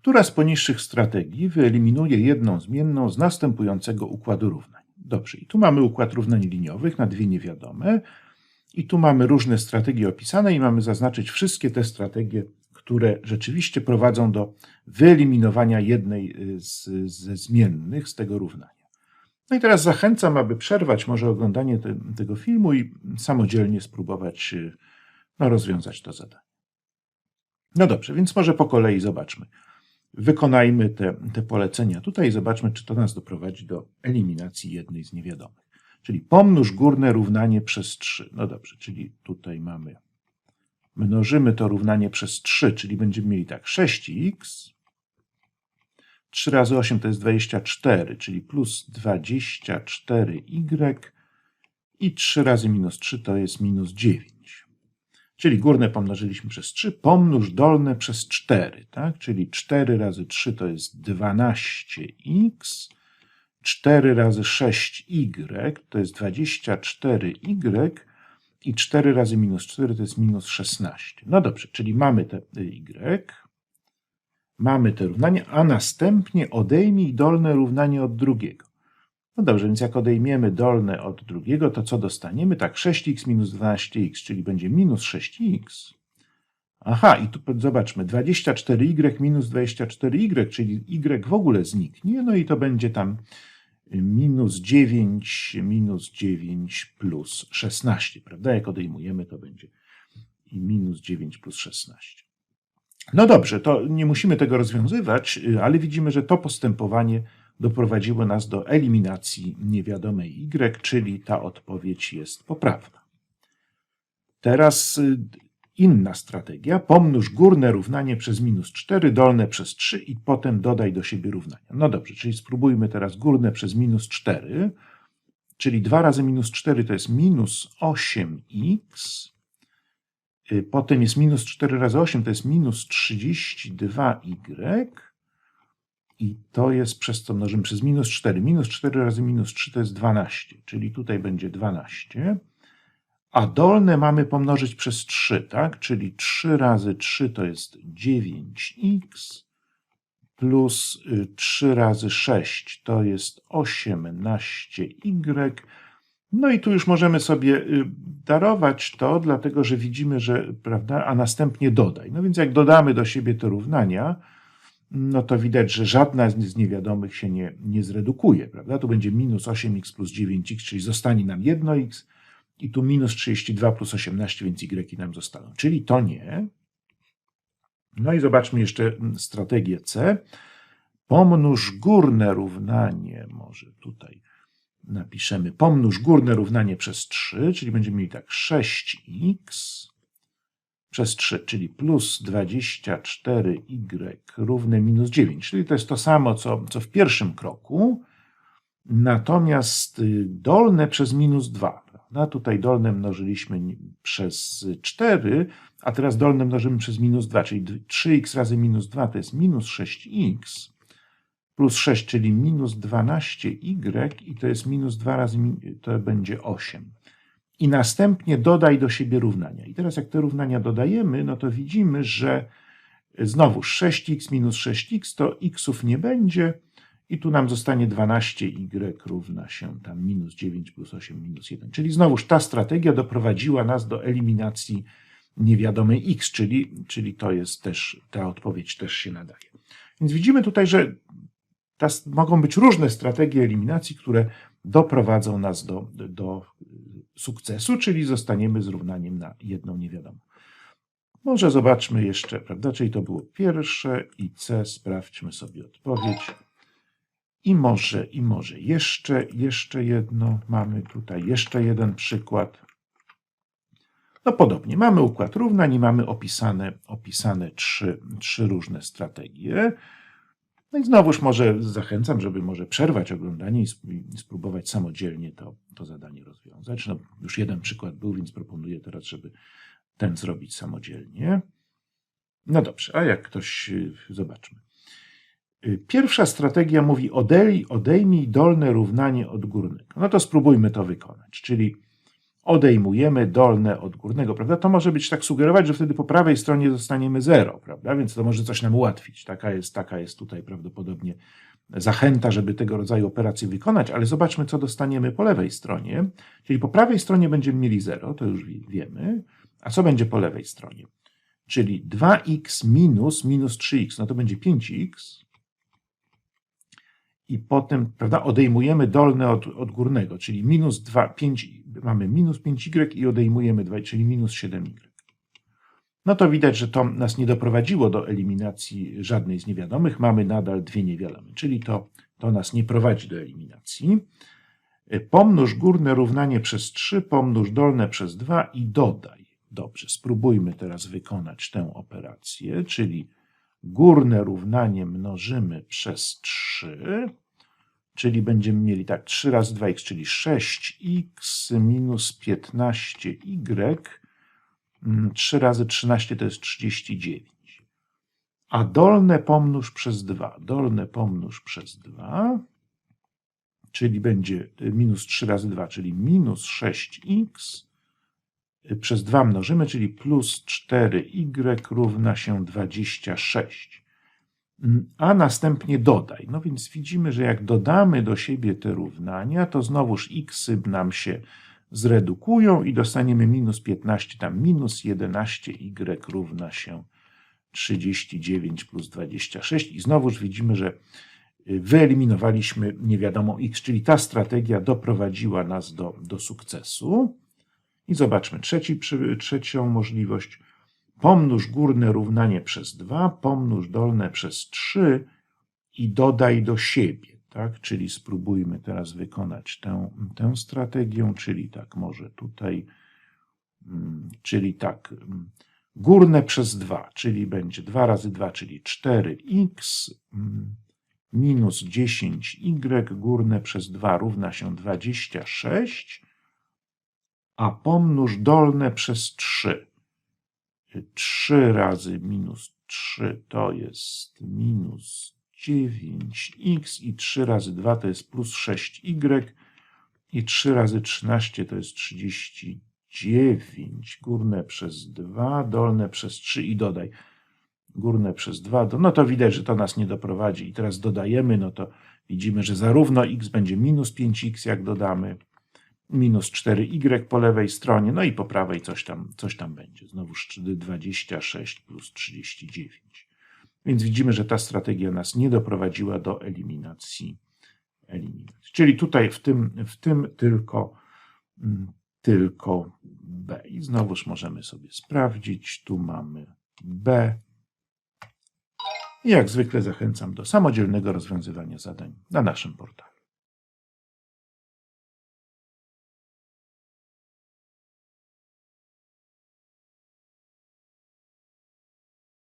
Która z poniższych strategii wyeliminuje jedną zmienną z następującego układu równań? Dobrze, i tu mamy układ równań liniowych na dwie niewiadome i tu mamy różne strategie opisane i mamy zaznaczyć wszystkie te strategie, które rzeczywiście prowadzą do wyeliminowania jednej y, z, ze zmiennych z tego równania. No i teraz zachęcam, aby przerwać może oglądanie te, tego filmu i samodzielnie spróbować y, no, rozwiązać to zadanie. No dobrze, więc może po kolei zobaczmy. Wykonajmy te, te polecenia tutaj i zobaczmy, czy to nas doprowadzi do eliminacji jednej z niewiadomych. Czyli pomnóż górne równanie przez 3. No dobrze, czyli tutaj mamy, mnożymy to równanie przez 3, czyli będziemy mieli tak 6x, 3 razy 8 to jest 24, czyli plus 24y i 3 razy minus 3 to jest minus 9. Czyli górne pomnożyliśmy przez 3, pomnóż dolne przez 4, tak? Czyli 4 razy 3 to jest 12x, 4 razy 6y to jest 24y i 4 razy minus 4 to jest minus 16. No dobrze, czyli mamy te y, mamy te równanie, a następnie odejmij dolne równanie od drugiego. No dobrze, więc jak odejmiemy dolne od drugiego, to co dostaniemy? Tak, 6x minus 12x, czyli będzie minus 6x. Aha, i tu zobaczmy, 24y minus 24y, czyli y w ogóle zniknie, no i to będzie tam minus 9, minus 9 plus 16, prawda? Jak odejmujemy, to będzie i minus 9 plus 16. No dobrze, to nie musimy tego rozwiązywać, ale widzimy, że to postępowanie doprowadziło nas do eliminacji niewiadomej y, czyli ta odpowiedź jest poprawna. Teraz y, inna strategia. Pomnóż górne równanie przez minus 4, dolne przez 3 i potem dodaj do siebie równania. No dobrze, czyli spróbujmy teraz górne przez minus 4, czyli 2 razy minus 4 to jest minus 8x, y, potem jest minus 4 razy 8 to jest minus 32y, i to jest przez co mnożymy przez minus 4. Minus 4 razy minus 3 to jest 12, czyli tutaj będzie 12. A dolne mamy pomnożyć przez 3, tak? Czyli 3 razy 3 to jest 9x plus 3 y, razy 6 to jest 18y. No i tu już możemy sobie y, darować to, dlatego że widzimy, że, prawda, a następnie dodaj. No więc jak dodamy do siebie te równania, no to widać, że żadna z niewiadomych się nie, nie zredukuje, prawda? Tu będzie minus 8x plus 9x, czyli zostanie nam 1x i tu minus 32 plus 18, więc y nam zostaną. Czyli to nie. No i zobaczmy jeszcze strategię C. Pomnóż górne równanie, może tutaj napiszemy, pomnóż górne równanie przez 3, czyli będziemy mieli tak 6x przez 3, czyli plus 24y równe minus 9, czyli to jest to samo, co, co w pierwszym kroku, natomiast y, dolne przez minus 2. Prawda? Tutaj dolne mnożyliśmy przez 4, a teraz dolne mnożymy przez minus 2, czyli 3x razy minus 2 to jest minus 6x, plus 6, czyli minus 12y i to jest minus 2 razy, to będzie 8 i następnie dodaj do siebie równania. I teraz jak te równania dodajemy, no to widzimy, że znowu 6x minus 6x to xów nie będzie i tu nam zostanie 12y równa się tam minus 9 plus 8 minus 1. Czyli znowuż ta strategia doprowadziła nas do eliminacji niewiadomej x, czyli, czyli to jest też, ta odpowiedź też się nadaje. Więc widzimy tutaj, że ta, mogą być różne strategie eliminacji, które doprowadzą nas do, do sukcesu, czyli zostaniemy z równaniem na jedną niewiadomą. Może zobaczmy jeszcze, prawda, czyli to było pierwsze i C, sprawdźmy sobie odpowiedź. I może, i może jeszcze, jeszcze jedno, mamy tutaj jeszcze jeden przykład. No podobnie, mamy układ równań i mamy opisane, opisane trzy, trzy różne strategie. No i znowuż może zachęcam, żeby może przerwać oglądanie i spróbować samodzielnie to, to zadanie rozwiązać. No, już jeden przykład był, więc proponuję teraz, żeby ten zrobić samodzielnie. No dobrze, a jak ktoś, y, zobaczmy. Y, pierwsza strategia mówi odej, odejmij dolne równanie od górnego. No to spróbujmy to wykonać. Czyli odejmujemy dolne od górnego, prawda? To może być tak sugerować, że wtedy po prawej stronie dostaniemy 0, prawda? Więc to może coś nam ułatwić. Taka jest, taka jest tutaj prawdopodobnie zachęta, żeby tego rodzaju operacje wykonać, ale zobaczmy, co dostaniemy po lewej stronie. Czyli po prawej stronie będziemy mieli 0, to już wie- wiemy. A co będzie po lewej stronie? Czyli 2x minus minus 3x, no to będzie 5x. I potem, prawda, odejmujemy dolne od, od górnego, czyli minus 2, 5, mamy minus 5y i odejmujemy 2, czyli minus 7y. No to widać, że to nas nie doprowadziło do eliminacji żadnej z niewiadomych. Mamy nadal dwie niewiadome, czyli to, to nas nie prowadzi do eliminacji. Pomnóż górne równanie przez 3, pomnóż dolne przez 2 i dodaj. Dobrze, spróbujmy teraz wykonać tę operację, czyli górne równanie mnożymy przez 3, czyli będziemy mieli tak 3 razy 2x, czyli 6x minus 15y, Mm, 3 razy 13 to jest 39. A dolne pomnóż przez 2. Dolne pomnóż przez 2, czyli będzie y, minus 3 razy 2, czyli minus 6x y, przez 2 mnożymy, czyli plus 4y równa się 26. Mm, A następnie dodaj. No więc widzimy, że jak dodamy do siebie te równania, to znowuż x nam się zredukują i dostaniemy minus 15, tam minus 11y równa się 39 plus 26 i znowuż widzimy, że y, wyeliminowaliśmy niewiadomą x, czyli ta strategia doprowadziła nas do, do sukcesu. I zobaczmy trzeci, trzecią możliwość. Pomnóż górne równanie przez 2, pomnóż dolne przez 3 i dodaj do siebie. Tak? Czyli spróbujmy teraz wykonać tę, tę strategię, czyli tak, może tutaj, mm, czyli tak, mm, górne przez 2, czyli będzie 2 razy 2, czyli 4x mm, minus 10y, górne przez 2 równa się 26, a pomnóż dolne przez 3. 3 razy minus 3 to jest minus 9x i 3 razy 2 to jest plus 6y i 3 razy 13 to jest 39. Górne przez 2, dolne przez 3 i dodaj. Górne przez 2, do- no to widać, że to nas nie doprowadzi. I teraz dodajemy, no to widzimy, że zarówno x będzie minus 5x, jak dodamy, minus 4y po lewej stronie, no i po prawej coś tam, coś tam będzie. Znowu 26 plus 39. Więc widzimy, że ta strategia nas nie doprowadziła do eliminacji. eliminacji. Czyli tutaj w tym, w tym tylko, mm, tylko B. I znowuż możemy sobie sprawdzić. Tu mamy B. I jak zwykle zachęcam do samodzielnego rozwiązywania zadań na naszym portalu.